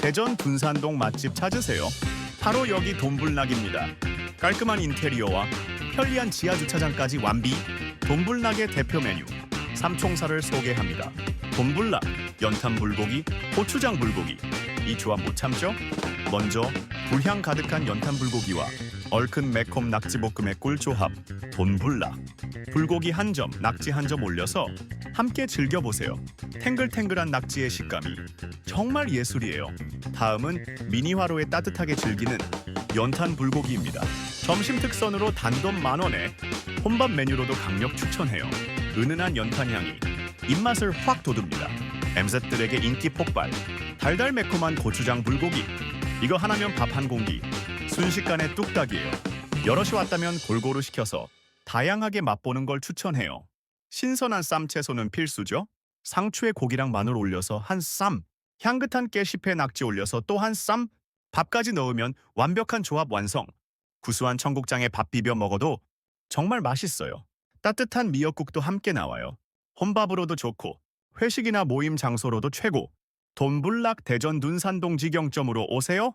대전 분산동 맛집 찾으세요. 바로 여기 돈불락입니다. 깔끔한 인테리어와 편리한 지하 주차장까지 완비. 돈불락의 대표 메뉴 삼총사를 소개합니다. 돈불락, 연탄 불고기, 고추장 불고기. 이 조합 못 참죠? 먼저 불향 가득한 연탄 불고기와 얼큰 매콤 낙지볶음의 꿀조합 돈불락. 불고기 한 점, 낙지 한 점 올려서 함께 즐겨보세요. 탱글탱글한 낙지의 식감이 정말 예술이에요. 다음은 미니화로에 따뜻하게 즐기는 연탄 불고기입니다. 점심 특선으로 단돈 만 원에 혼밥 메뉴로도 강력 추천해요. 은은한 연탄 향이 입맛을 확 돋웁니다. MZ들에게 인기 폭발. 달달 매콤한 고추장 불고기. 이거 하나면 밥 한 공기. 순식간에 뚝딱이에요. 여럿이 왔다면 골고루 시켜서 다양하게 맛보는 걸 추천해요. 신선한 쌈 채소는 필수죠. 상추에 고기랑 마늘 올려서 한 쌈, 향긋한 깨시패 낙지 올려서 또 한 쌈, 밥까지 넣으면 완벽한 조합 완성. 구수한 청국장에 밥 비벼 먹어도 정말 맛있어요. 따뜻한 미역국도 함께 나와요. 혼밥으로도 좋고 회식이나 모임 장소로도 최고. 돈불락 대전 눈산동 지경점으로 오세요.